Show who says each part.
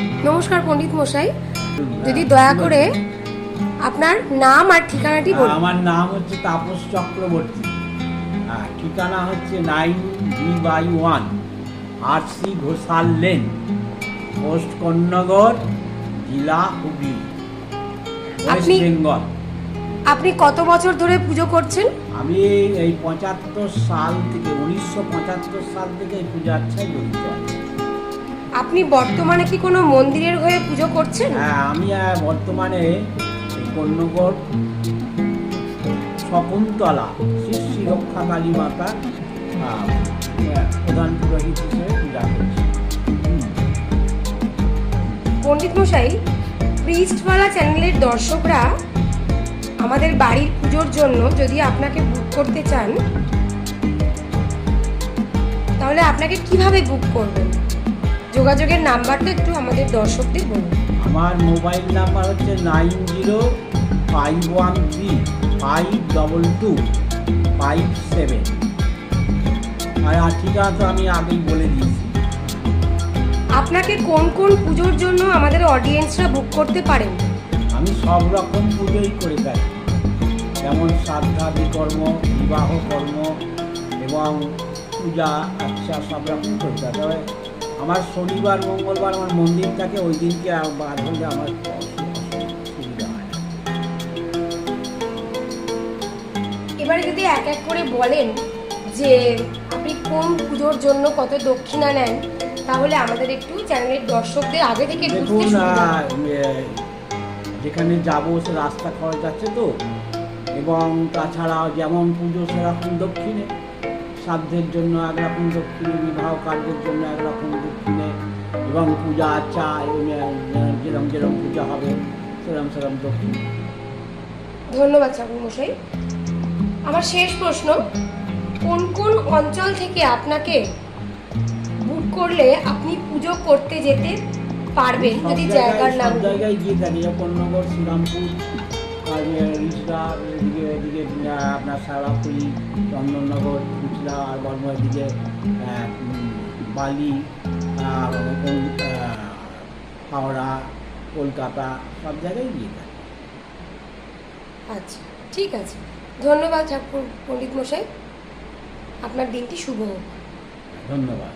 Speaker 1: নমস্কার পণ্ডিত মশাই। যদি দয়া করে আপনার নাম আর ঠিকানাটি বলুন।
Speaker 2: আমার নাম হচ্ছে তাপস চক্রবর্তী। হ্যাঁ ঠিকানা হচ্ছে nine B by one R C Ghoshal lane post Konnagar জেলা হুগলি
Speaker 1: আপনি-
Speaker 2: বেঙ্গল।
Speaker 1: আপনি কত বছর ধরে পুজো করছেন?
Speaker 2: আমি এই পঁচাত্তর সাল থেকে উনিশশো পঁচাত্তর সাল থেকে এই পূজার্চায় জড়িত আছি।
Speaker 1: আপনি বর্তমানে কি কোনো মন্দিরের হয়ে পুজো করছেন?
Speaker 2: হ্যাঁ আমি বর্তমানে কন্যগর শকুন্তলা শ্রী শ্রী রক্ষা কালী মাতা প্রধান পুরোহিত হিসেবে পূজা করছি।
Speaker 1: পণ্ডিত মশাই প্রিস্টওয়ালা চ্যানেলের দর্শকরা আমাদের বাড়ির পুজোর জন্য যদি আপনাকে বুক করতে চান তাহলে আপনাকে কীভাবে বুক করবেন? যোগাযোগের নাম্বারটা একটু আমাদের দর্শকদের বলুন।
Speaker 2: আমার মোবাইল নাম্বার হচ্ছে nine zero five one three five double two five seven. আর ঠিকানা তো আমি আগেই বলে দিয়েছি।
Speaker 1: আপনাকে কোন কোন পুজোর জন্য আমাদের অডিয়েন্সরা বুক করতে পারেন?
Speaker 2: আমি সব রকম পুজোই করে থাকি। যেমন শ্রাদ্ধা বিকর্ম বিবাহ কর্ম এবং পূজা আচ্ছা সব রকম করতে তবে আমার শনিবার মঙ্গলবার আমার মন্দির থাকে ওই দিনকে বাদ হলে আমার সুবিধা হয়
Speaker 1: এবারে যদি এক এক করে বলেন যে আপনি কোন পুজোর জন্য কত দক্ষিণা নেন তাহলে আমাদের একটু চ্যানেলের দর্শকদের আগে থেকে
Speaker 2: দেখুন যেখানে যাব সে রাস্তা খরচ আছে তো এবং তাছাড়া যেমন পুজো সেরকম দক্ষিণে। শ্রাদ্ধের জন্য একরকম দক্ষিণে বিবাহ কার্যের জন্য একরকম দক্ষিণে এবং পূজা আচ্ছা যেরকম যেরকম পূজা হবে সেরকম সেরকম দক্ষিণে।
Speaker 1: ধন্যবাদ মশাই। আমার শেষ প্রশ্ন কোন কোন অঞ্চল থেকে আপনাকে বুক করলে আপনি পুজো করতে যেতে পারবেন? যদি জায়গার নাম
Speaker 2: জায়গায় গিয়ে থাকি কন্যগর শ্রীরামপুর আর এদিকে এদিকে আপনার সারাপুরি চন্দননগর কুচলা আর বর্মার দিকে বালি হাওড়া কলকাতা সব জায়গায় গিয়ে থাকি।
Speaker 1: আচ্ছা ঠিক আছে। ধন্যবাদ ঠাকুর পণ্ডিত মশাই। আপনার দিনটি শুভ হোক।
Speaker 2: ধন্যবাদ।